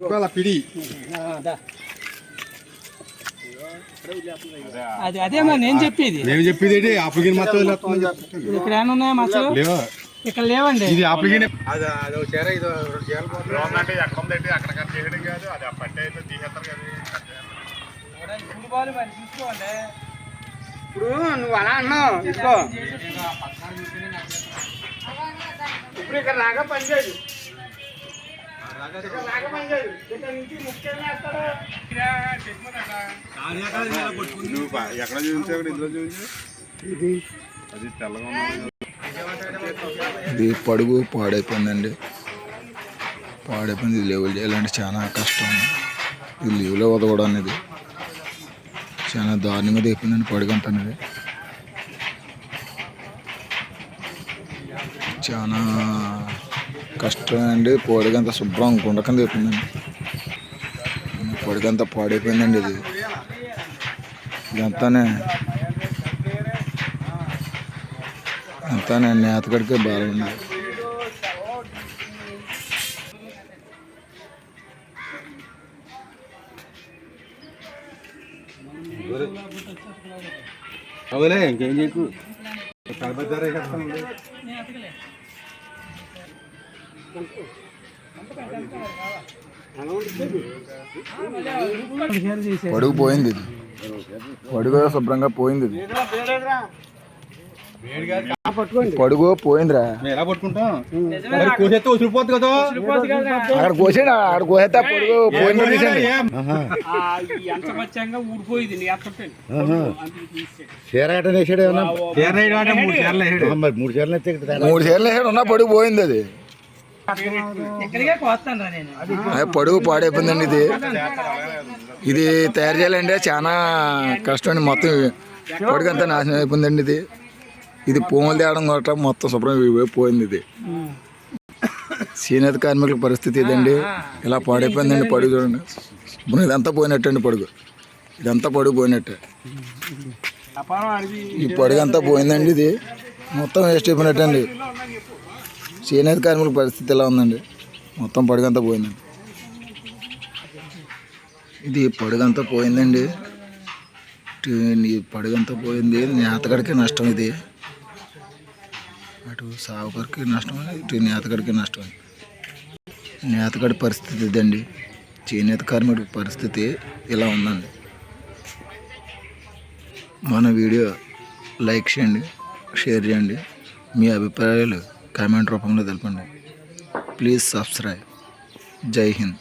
ఇవాళ పిడి. అది అదే మరి నేను చెప్పేది. మేము చెప్పేది వదిలేస్తుంది చెప్తాను. ఇక్కడ ఏమైనా ఉన్నాయా మచ్చలు లేవా? ఇక్కడ లేవండి. ఇది అప్పగిన అది అది ఒక చీర ఇది రెండు చీరలు పోతుంది. అక్కడ కట్ చేయడం కాదు. అది పట్టే అయితే తీసేస్తారు కదా. కట్ చేయాలి. ఇప్పుడు నువ్వు అలా అన్నావు ఇప్పుడు ఇక్కడ రాగా పనిచేయదు ఎక్కడ చూపించావు ఇందులో చూపించావు అది తెల్లగా ఉంది ఇది పడుగు పాడైపోయిందండి. పాడైపోయింది ఇది లెవెల్ చేయాలంటే చాలా కష్టం. ఇది లీవ్లో వదవడం అనేది చాలా దారుణంగా దిగిపోయిందండి పడుగంత అనేది. చాలా కష్టమండి అండి పొడిగంతా శుభ్రం గుండకం చెప్పిందండి పొడిగంతా పాడైపోయిందండి ఇది. ఇదంతానే. అంతానే నేను నేతగడికే బాగుంది అవలే ఇంకేం చేయకు? కలబద్దారే పడుగు పోయింది ఇది. పడుగు శుభ్రంగా పోయింది ఇది. పడుగు పోయిందిరా. ఉసిరిపోద్ది కదా అక్కడ కోసాడు అక్కడ కోసేస్తే పడుగు పోయింది వేసాడు. మూడు చీరలు వేసాడు ఉన్న పడుగు పోయింది అది. పడుగు పాడైపోయిందండి ఇది. ఇది తయారు చేయాలంటే చాలా కష్టం అండి మొత్తం పడుగు అంతా నాశనం అయిపోయిందండి ఇది. ఇది పూమలు తేవడం కొట్ట మొత్తం శుభ్రం ఇవి పోయింది ఇది. చేనేత కార్మికుల పరిస్థితి ఇదండి. ఇలా పాడైపోయిందండి పడుగు చూడండి. శుభ్రం ఇదంతా పోయినట్టండి పడుగు. ఇదంతా పడుగు పోయినట్టే. ఈ పడుగు అంతా పోయిందండి ఇది. మొత్తం వేస్ట్ అయిపోయినట్టండి. చేనేత కార్మికుల పరిస్థితి ఎలా ఉందండి? మొత్తం పడుగంతా పోయిందండి. ఇది పడుగంతా పోయిందండి. పడుగంతా పోయింది. నేతగడికి నష్టం ఇది. అటు సాగుకరికి నష్టం ఇటు నేతగడికి నష్టం నేతగడి పరిస్థితి ఇదండి. చేనేత కార్మికుడి పరిస్థితి ఇలా ఉందండి. మన వీడియో లైక్ చేయండి షేర్ చేయండి. మీ అభిప్రాయాలు కామెంట్ రూపంలో తెలపండి. Please subscribe. జై హింద్.